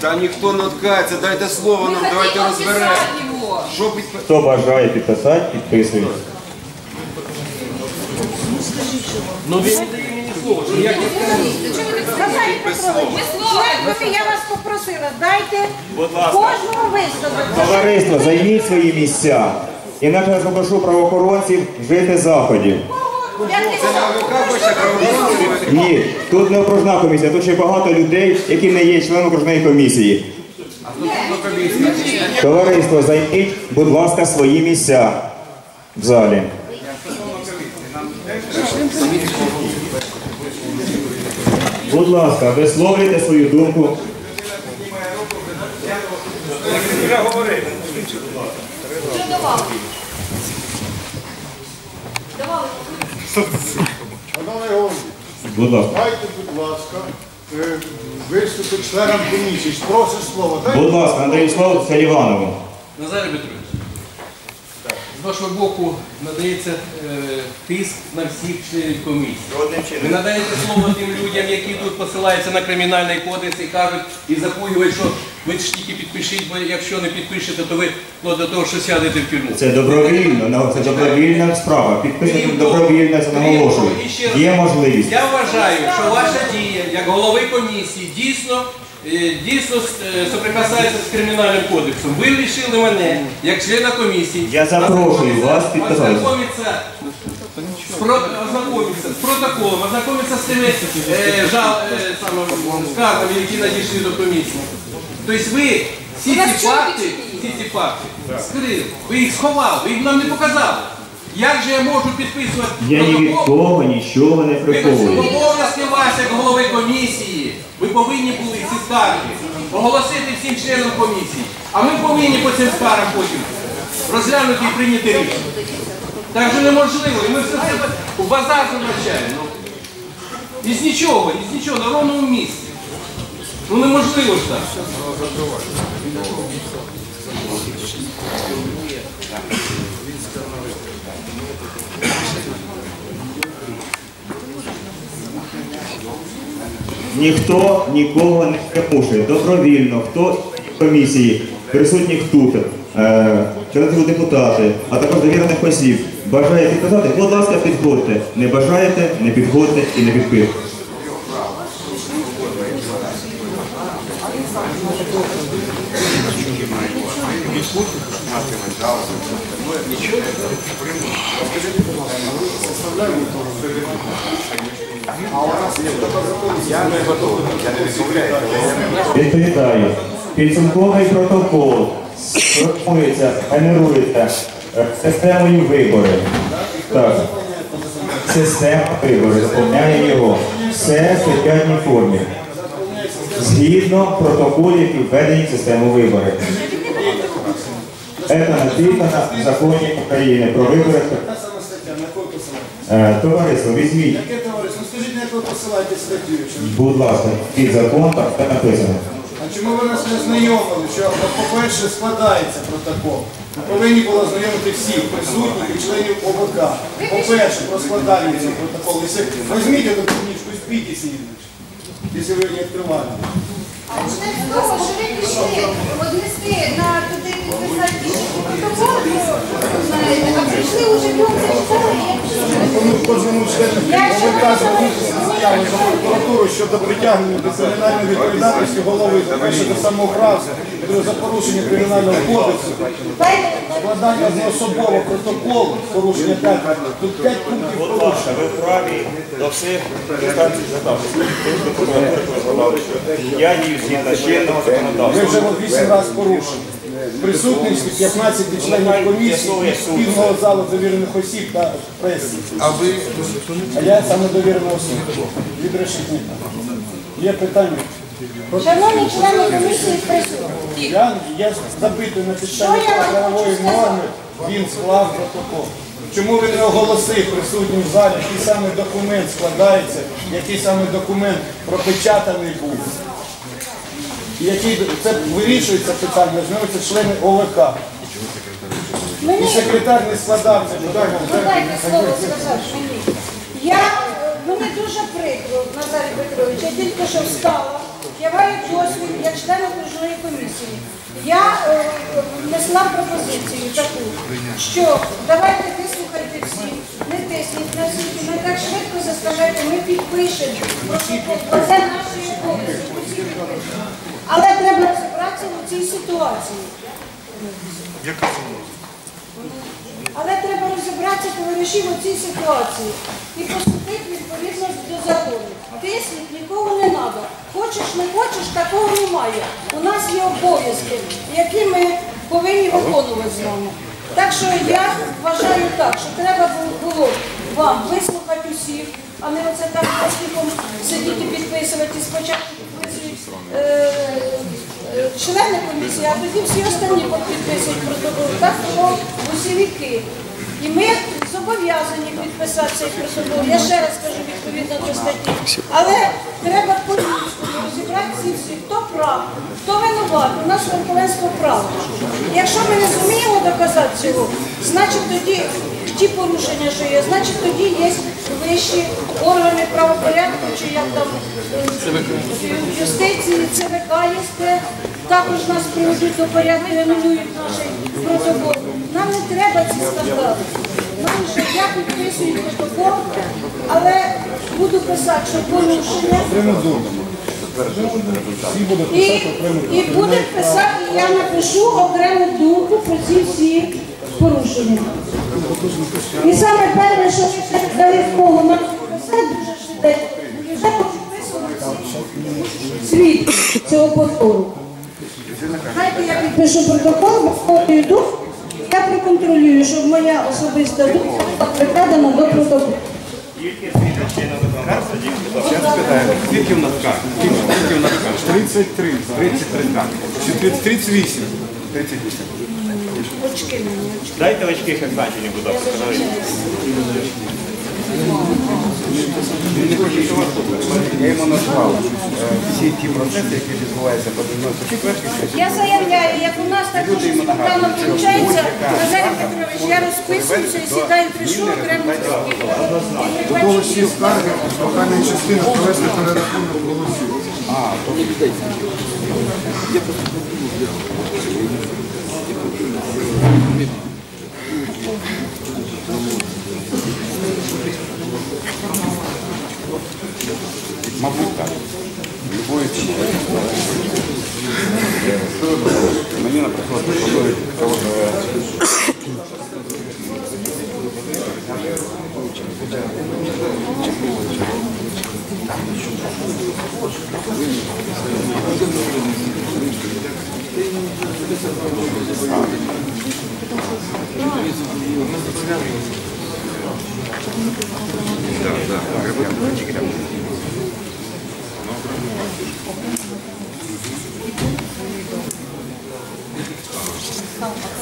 Та ніхто не откається, дайте слово нам, давайте розберемо. Що підписати? Хто бажає підписати, Петрович, член я вас попросила, дайте Будь ласка. кожному висловити. Товариство, займіть свої місця. Інакше я попрошу правоохоронців вжити заходів. Хоче? Ні, тут не окружна комісія, тут ще багато людей, які не є членом окружної комісії. Товариство, займіть, будь ласка, свої місця в залі. Будь ласка, висловлюйте свою думку. Давали? Давали. Голові, Будь ласка. дайте, будь ласка, е, виступи членам комісії. Просить слово. Дайте. Будь ласка, надаю слово Селіванову. Назарій Петрович, з вашого боку надається е, тиск на всіх членів комісії. Ви надаєте слово тим людям, які тут посилаються на кримінальний кодекс і кажуть і запугують, що ви ж тільки підпишіть, бо якщо не підпишете, то ви до того, що сядете в тюрму. Це добровільно, на- це добровільна справа. Підписати добровільно, це наголошую. Є можливість. Я вважаю, що ваша дія як голови комісії дійсно. Е, Дійсно е, соприкасається з кримінальним кодексом. Ви лишили мене як члена комісії. Я запрошую вас підписатися. Ознакомитися з, про, ознакомитися з протоколом, ознакомитися з тими е, жал, е, саме, скаргами, які надійшли до комісії. Тобто ви всі ці факти, всі ці факти скрили, ви їх сховали, ви їх нам не показали. Як же я можу підписувати Я ні від кого нічого не Ви приховую. обов'язки ваші як голови комісії. Ви повинні були ці скарги оголосити всім членам комісії. А ми повинні по цим скаргам потім розглянути і прийняти рішення. Так же неможливо. І ми все це в базар замовчаємо. Ну, із нічого, із нічого, на ровному місці. Ну неможливо ж так. Ніхто нікого не примушує. Добровільно, хто в комісії, присутніх тут, члени депутати, а також довірених осіб, бажає підписати, будь ласка, підходьте. Не бажаєте, не підходьте і не підпишете. Відповідаю. Підсумковий протокол формується, генерується е, системою виборів. Так. Система виборів, заповняє його. Все в печатній формі. Згідно протоколів, які введені в систему виборів. Це написано в законі України про вибори. Е, Товариство, візьміть, ви посилаєте статтю? будь ласка, під закон, так написано. А чому ви нас не знайомили? Що, по-перше, складається протокол. Ви повинні були знайомити всіх присутніх і членів ОВК. По-перше, про складання цього протоколу. Візьміть эту книжку і спійте якщо ви її відкриваєте. А почне з того, що ви пішли однести на туди підписати прийшли уже дом зачитали, як Тому кожному члену ОВК звернутися з прокуратуру щодо притягнення до кримінальної відповідальності голови, по-перше, до самоуправства, за порушення кримінального кодексу, складання одноособового протоколу, порушення 5, тут 5 пунктів порушення. ви вправі до всіх інстанцій що я дію згідно чинного законодавства. вже от 8 разів порушили. Присутності 15 членів комісії, спільного залу довірених осіб та преси. А ви А я саме довірена особа. Від решетника. Є питання? Шановні члени комісії присутні. Я, я запитую на підставі правової норми, він склав протокол. Чому він не оголосив присутнім в залі, який саме документ складається, який саме документ пропечатаний був? І який це вирішується питання, знаються члени ОВК. І секретар не складав це. Дайте слово сказати мені. Я, мені дуже прикро, Назарій Петрович, я тільки що встала. Я маю досвід як член окружної комісії. Я е, внесла пропозицію таку, що давайте вислухайте всі, не тисніть на всіх, не так швидко заставляйте, ми підпишемо протокол. Це наші обов'язки. Але треба розібратися в цій ситуації. Але треба розібратися товаришів у цій ситуації і поступити відповідно до закону. Тисніть нікого не треба. Хочеш, не хочеш, такого немає. У нас є обов'язки, які ми повинні виконувати з вами. Так що я вважаю так, що треба було вам вислухати усіх, а не оце так сидіти підписувати. Спочатку члени комісії, а тоді всі останні підписують протокол. Так було усі І ми зобов'язані підписати цей протокол. Я ще раз кажу відповідно до статті. Але треба по-людському розібратися всі, хто прав, хто винуват. У нас верховенство права. Якщо ми не зуміємо доказати цього, значить тоді ті порушення, що є, значить тоді є вищі органи правопорядку, чи як там е, юстиції, ЦВК є, також нас приведуть до порядку і анулюють наш протокол. Нам не треба ці скандали. Нам вже я підписую протокол, але буду писати, що порушення. І, і буде писати, я напишу окрему думку про ці всі порушення. І саме перше, що ви дали змогу нам писати дуже швидко, вже підписувати світ цього повтору. Дайте я підпишу протокол, бо свою думку я проконтролюю, щоб моя особиста думка була прикладена до протоколу. Скільки в нас карт? Скільки в нас карт? 33. 33 карти. Чи 38? 38. Очки мені, очки. Дайте очки Херсонщині, будь ласка. Я йому назвав е, всі ті процеси, які відбуваються по 94 Я заявляю, як у нас так дуже спонтанно включається, Назарій Петрович, я розписуюся і сідаю, прийшов окремо До голосів скарги локальної частини провести перерахунок голосів. Мабуть, так. Любої ціни. Мені, наприклад, пропонують е,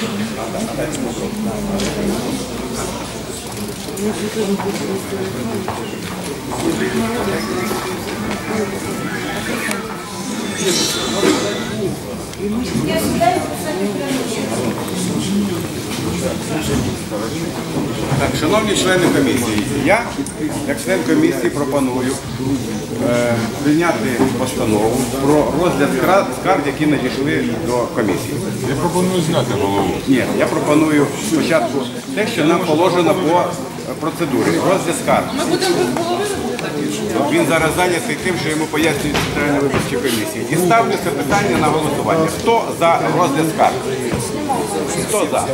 Я сідаю писати прямо. Так, шановні члени комісії, я, як член комісії, пропоную е, прийняти постанову про розгляд скарг, які надійшли до комісії. Я пропоную зняти голову. Ні, я пропоную спочатку те, що нам положено по процедурі. Розгляд скарг. Ми будемо Він зараз зайнятий тим, що йому пояснюють Центральної виборчої комісії. І ставлю це питання на голосування. Хто за розгляд скарг? Хто за?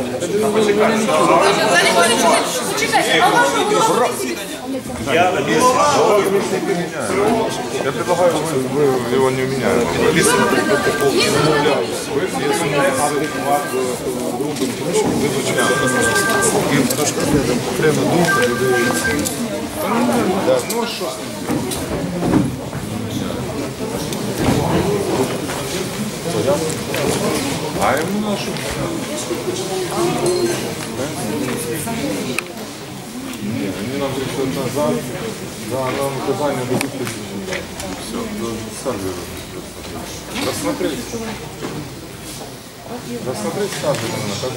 Почекайте, Я Я предлагаю, вы, вы его не меняете. А ему нашу. Ні, вони нам прийшли назад, да, нам указання дадуть тоді. Все, ну, самі Рассмотреть. Рассмотреть ставлю на как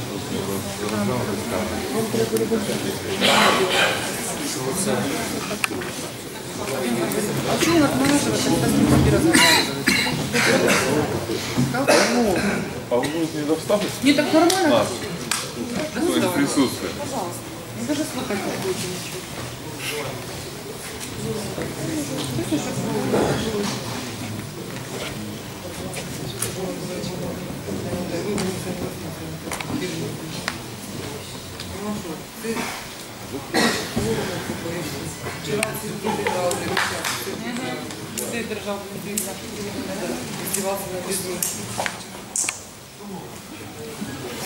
разглянуть А вы будете не доставить? Не, так нормально. Нас. То есть присутствие. Ну, даже слухать не будете ничего. Ты держал внутри, издевался над людьми.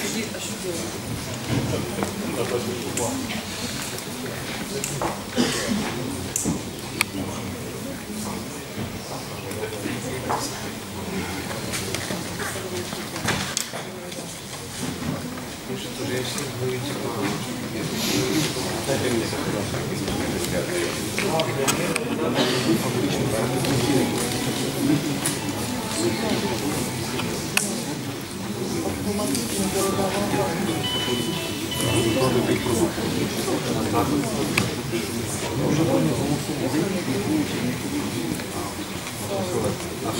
Иди, а что делать? А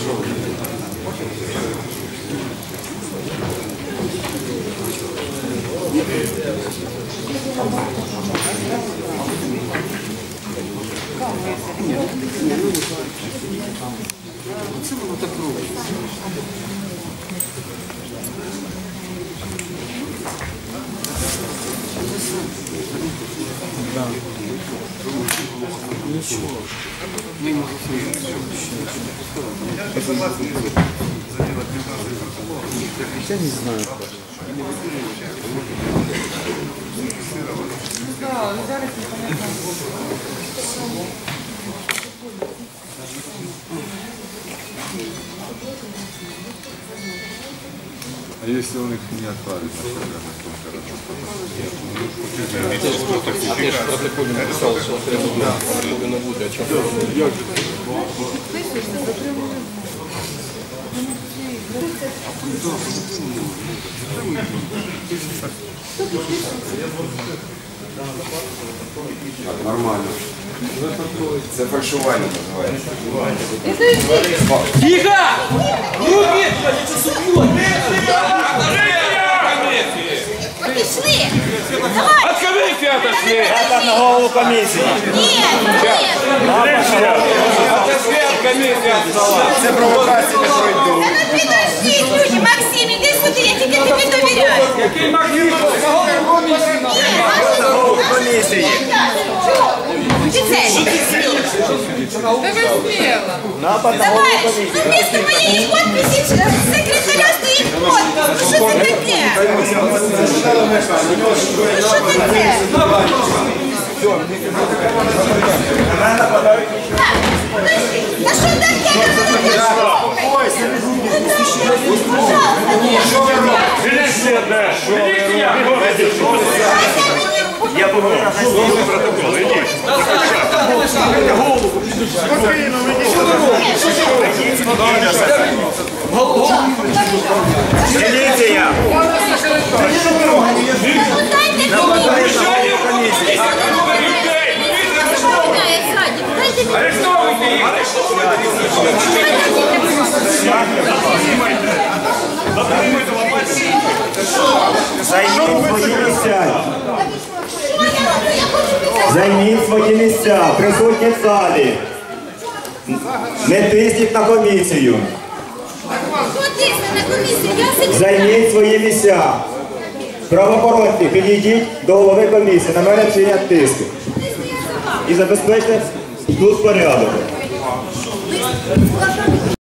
що? Це воно так робиться. Нічого. Ми можемо все. Я не знаю. Да, ну зараз непонятно. А если он их не отправит на программу, то Нормально. Це фальшування називається. Пішли! Давай! От комиссии отошли! на голову комісії. Ні, ні! Отошли от стола! Це провокація не пройду. Ну підождіть, люди, Максим, іди сюди, я тільки тобі довіряю. Який Максим? Комісії. Чи це? Да вы смело. Давай, комісії. ну вместо моєї підписі секретаря стоїть подпис. Що це таке? Ну що таке? Пожалуйста, ні. Я мені. Що Арестовуйте їх! Займіть свої місця! Займіть свої місця, присутні в залі. Не тисніть на комісію. Займіть свої місця. Правоохоронці, підійдіть до голови комісії. На мене чинять тиск. І забезпечте тут порядок.